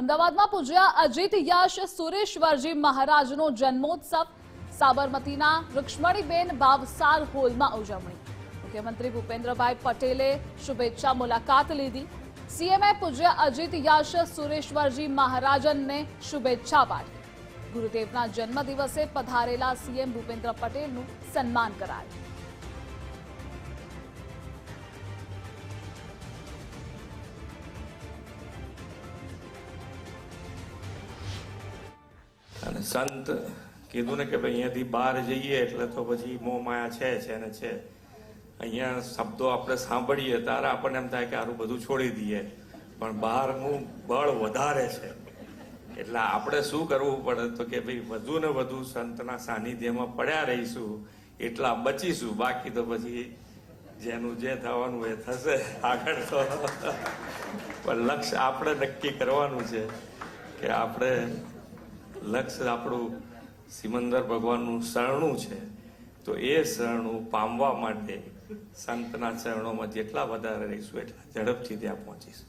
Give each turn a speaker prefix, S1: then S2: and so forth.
S1: અમદાવાદમાં પૂજ્યા અજીત યશ સુરેશ્વરજી મહારાજનો જન્મોત્સવ. સાબરમતીના રૂક્ષ્મણીબેન ભાવસાર હોલમાં ઉજવણી. મુખ્યમંત્રી ભૂપેન્દ્રભાઈ પટેલે શુભેચ્છા મુલાકાત લીધી. સીએમએ પૂજ્ય અજીત યશ સુરેશ્વરજી મહારાજનને શુભેચ્છા પાઠવી. ગુરુદેવના જન્મદિવસે પધારેલા સીએમ ભૂપેન્દ્ર પટેલનું સન્માન કરાયું.
S2: સંત કીધું ને કે ભાઈ અહીંયાથી બહાર જઈએ એટલે તો પછી મોહ માયા છે છે ને છે. અહીંયા શબ્દો આપણે સાંભળીએ, ત્યારે આપણને એમ થાય કે આરું બધું છોડી દઈએ. પણ બહારનું બળ વધારે છે. એટલે આપણે શું કરવું પડે? તો કે ભાઈ વધુ ને વધુ સંતના સાનિધ્યમાં પડ્યા રહીશું, એટલા બચીશું. બાકી તો પછી જેનું જે થવાનું એ થશે આગળ તો. પણ લક્ષ્ય આપણે નક્કી કરવાનું છે કે આપણે લક્ષ્ય આપણું સિમંદર ભગવાનનું શરણું છે, તો એ શરણું પામવા માટે સંતના ચરણોમાં જેટલા વધારે રહીશું એટલા ઝડપથી ત્યાં પહોંચીશું.